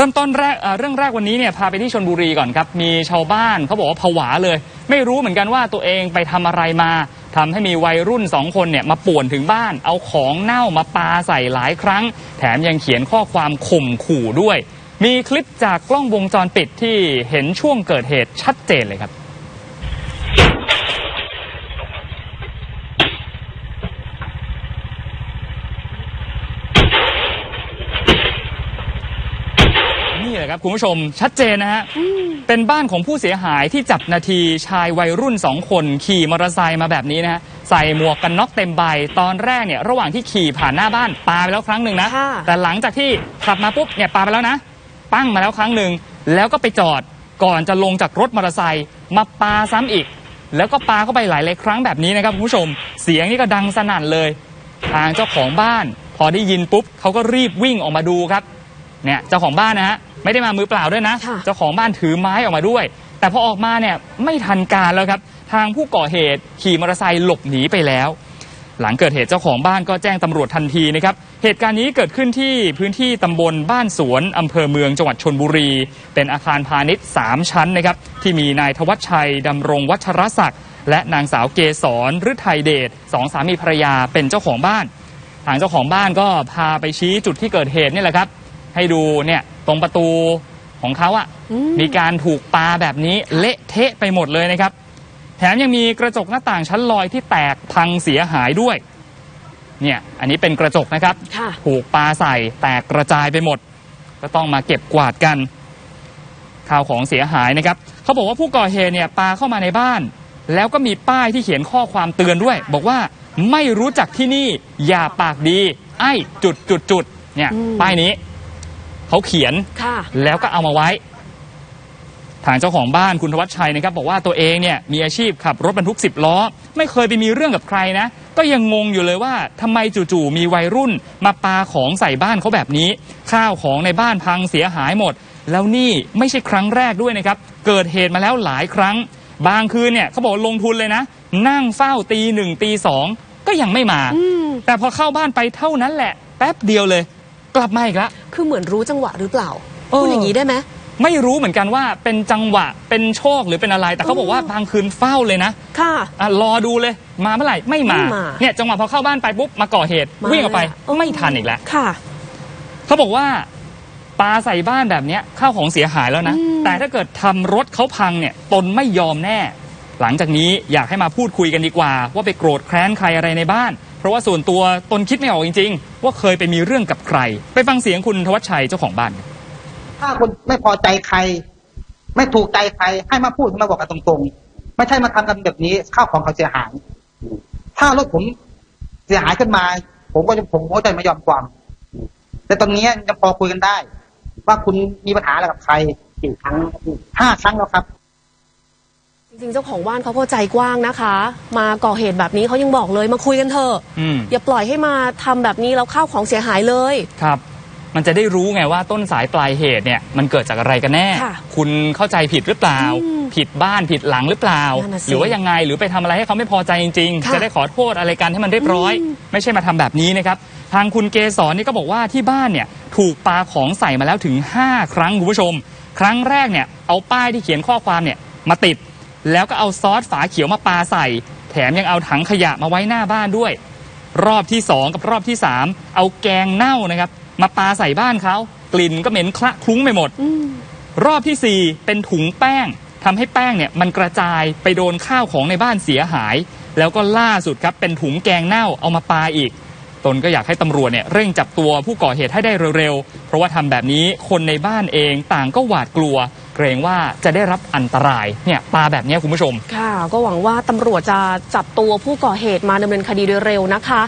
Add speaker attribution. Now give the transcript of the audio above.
Speaker 1: ริ่มต้นแรกเอ่อเรื่องแรกวันนี้เนี่ยพาไปที่ชนบุรีก่อนครับ มีชาวบ้านเขาบอกว่าผวาเลย ไม่รู้เหมือนกันว่าตัวเองไปทำอะไรมาทำให้มีวัยรุ่นสองคนเนี่ยมาป่วนถึงบ้าน เอาของเน่ามาปาใส่หลายครั้ง แถมยังเขียนข้อความข่มขู่ด้วย มีคลิปจากกล้องวงจรปิดที่เห็นช่วงเกิดเหตุชัดเจนเลยครับ แหละครับคุณผู้ชมชัดเจนนะฮะเป็นบ้านของผู้เสียหายที่จับนาทีชายวัยรุ่นสองคน ขี่มอเตอร์ไซค์มาแบบนี้นะฮะใส่หมวกกันน็อกเต็มใบ ตอนแรกเนี่ยระหว่างที่ขี่ผ่านหน้าบ้านปาไปแล้วครั้งหนึ่งนะ
Speaker 2: ค่ะ
Speaker 1: แต่หลังจากที่ขับมาปุ๊บเนี่ยปาไปแล้วนะ ปั้งมาแล้วครั้งหนึ่งแล้วก็ไปจอดก่อนจะลงจากรถมอเตอร์ไซค์มาปาซ้ำอีก แล้วก็ปาเข้าไปหลายหลายๆครั้งแบบนี้นะครับคุณผู้ชม เสียงนี่ก็ดังสนั่นเลย ทางเจ้าของบ้าน พอได้ยินปุ๊บเขาก็รีบวิ่งออกมาดูครับ เนี่ยเจ้าของบ้านนะฮะไม่ได้มามือเปล่าด้วยนะ
Speaker 2: ค่ะ
Speaker 1: เจ้าของบ้านถือไม้ออกมาด้วย แต่พอออกมาเนี่ยไม่ทันการแล้วครับ ทางผู้ก่อเหตุขี่มอเตอร์ไซค์หลบหนีไปแล้ว หลังเกิดเหตุเจ้าของบ้านก็แจ้งตำรวจทันทีนะครับ เหตุการณ์นี้เกิดขึ้นที่พื้นที่ตำบลบ้านสวนอำเภอเมืองจังหวัดชนบุรี เป็นอาคารพาณิชย์ 3 ชั้นนะครับ ที่มีนายธวัชชัยดำรงวัชรศักดิ์และนางสาวเกษรฤทัยเดชสองสามีภรรยาเป็นเจ้าของบ้าน ทางเจ้าของบ้านก็พาไปชี้จุดที่เกิดเหตุนี่แหละครับ ให้ดูเนี่ยตรงประตูของเขาอะ
Speaker 2: อืม
Speaker 1: มีการถูกปาแบบนี้เละเทะไปหมดเลยนะครับ แถมยังมีกระจกหน้าต่างชั้นลอยที่แตกพังเสียหายด้วย เนี่ยอันนี้เป็นกระจกนะครับ
Speaker 2: ค่ะ
Speaker 1: ถูกปาใส่แตกกระจายไปหมด ก็ต้องมาเก็บกวาดกันข่าวของเสียหายนะครับเขาบอกว่าผู้ก่อเหตุเนี่ยปาเข้ามาในบ้าน แล้วก็มีป้ายที่เขียนข้อความเตือนด้วย บอกว่าไม่รู้จักที่นี่อย่าปากดี ไอ้จุดจุดจุดเนี่ย
Speaker 2: อืม
Speaker 1: ป้ายนี้ เขาเขียน
Speaker 2: ค่ะ
Speaker 1: แล้วก็เอามาไว้ ทางเจ้าของบ้านคุณธวัชชัยนะครับ บอกว่าตัวเองเนี่ยมีอาชีพขับรถบรรทุก 10 ล้อ ไม่เคยไปมีเรื่องกับใครนะ ก็ยังงงอยู่เลยว่าทำไมจู่ๆมีวัยรุ่น มาปาของใส่บ้านเขาแบบนี้ ข้าวของในบ้านพังเสียหายหมด แล้วนี่ไม่ใช่ครั้งแรกด้วยนะครับ เกิดเหตุมาแล้วหลายครั้ง บางคืนเนี่ยเขาบอกลงทุนเลยนะ นั่งเฝ้าตีหนึ่งตีสองก็ยังไม่มา
Speaker 2: อืม
Speaker 1: แต่พอเข้าบ้านไปเท่านั้นแหละ แป๊บเดียวเลย กลับมาอีกละ
Speaker 2: คือเหมือนรู้จังหวะหรือเปล่า
Speaker 1: เออ
Speaker 2: พูดอย่างนี้ได้ไหม
Speaker 1: ไม่รู้เหมือนกันว่าเป็นจังหวะเป็นโชคหรือเป็นอะไร แต่เขาบอกว่าบางคืนเฝ้าเลยนะ
Speaker 2: ค่ะ
Speaker 1: อะรอดูเลยมาเมื่อไหร่ไม่มา
Speaker 2: ไม่มา
Speaker 1: เนี่ยจังหวะพอเข้าบ้านไปปุ๊บมาก่อเหตุ
Speaker 2: มา
Speaker 1: วิ่งออกไป
Speaker 2: แล้ว
Speaker 1: ไม่ทันอีกแล้ว
Speaker 2: ค่ะ
Speaker 1: เขาบอกว่าปาใส่บ้านแบบเนี้ยข้าวของเสียหายแล้วนะ
Speaker 2: อืม
Speaker 1: แต่ถ้าเกิดทำรถเขาพังเนี่ยตนไม่ยอมแน่ หลังจากนี้อยากให้มาพูดคุยกันดีกว่า ว่าไปโกรธแค้นใครอะไรในบ้าน เพราะว่าส่วนตัวตนคิดไม่ออกจริง ๆ ว่าเคยไปมีเรื่องกับใคร ไปฟังเสียงคุณธวัชชัยเจ้าของบ้านครับ
Speaker 3: ถ้าคนไม่พอใจใคร ไม่ถูกใจใคร ให้มาพูดมาบอกกันตรงๆ ไม่ใช่มาทำกันแบบนี้ข้าวของเขาเสียหาย ถ้ารถผมเสียหายขึ้นมา ผมก็จะผมก็จะไม่ยอมความ แต่ตรงนี้ยังพอคุยกันได้ ว่าคุณมีปัญหาอะไรกับใครกี่ครั้งห้าครั้งแล้วครับ
Speaker 2: จริงๆเจ้าของบ้านเขาก็ใจกว้างนะคะ มาก่อเหตุแบบนี้เขายังบอกเลยมาคุยกันเถอะ
Speaker 1: อืม
Speaker 2: อย่าปล่อยให้มาทำแบบนี้แล้วข้าวของเสียหายเลย
Speaker 1: ครับ มันจะได้รู้ไงว่าต้นสายปลายเหตุเนี่ยมันเกิดจากอะไรกันแน่
Speaker 2: ค่ะ
Speaker 1: คุณเข้าใจผิดหรือเปล่า
Speaker 2: อืม
Speaker 1: ผิดบ้านผิดหลังหรือเปล่า
Speaker 2: นั่นน่ะสิ
Speaker 1: หรือว่ายังไงหรือไปทำอะไรให้เขาไม่พอใจจริง
Speaker 2: ค่ะ
Speaker 1: ๆจะได้ขอโทษอะไรกันให้มันเรียบร้อย
Speaker 2: อืม
Speaker 1: ไม่ใช่มาทำแบบนี้นะครับ ทางคุณเกษรนี่ก็บอกว่าที่บ้านเนี่ยถูกปาของใส่มาแล้วถึง 5 ครั้งคุณผู้ชม ครั้งแรกเนี่ยเอาป้ายที่เขียนข้อความเนี่ยมาติด แล้วก็เอาซอสฝาเขียวมาปาใส่ แถมยังเอาถังขยะมาไว้หน้าบ้านด้วย รอบที่2กับรอบที่3เอาแกงเน่านะครับ มาปาใส่บ้านเขากลิ่นก็เหม็นคละคลุ้งไปหมด
Speaker 2: อืม
Speaker 1: รอบทีสี่4เป็นถุงแป้งทำให้แป้งเนี่ยมันกระจายไปโดนข้าวของในบ้านเสียหาย แล้วก็ล่าสุดครับเป็นถุงแกงเน่าเอามาปาอีก ตนก็อยากให้ตำรวจเนี่ยเร่งจับตัวผู้ก่อเหตุให้ได้เร็วๆ เพราะว่าทำแบบนี้คนในบ้านเองต่างก็หวาดกลัวเกรงว่าจะได้รับอันตรายเนี่ยปาแบบนี้คุณผู้ชม
Speaker 2: ค่ะ ก็หวังว่าตำรวจจะจับตัวผู้ก่อเหตุมาดำเนินคดีโดยเร็วนะคะ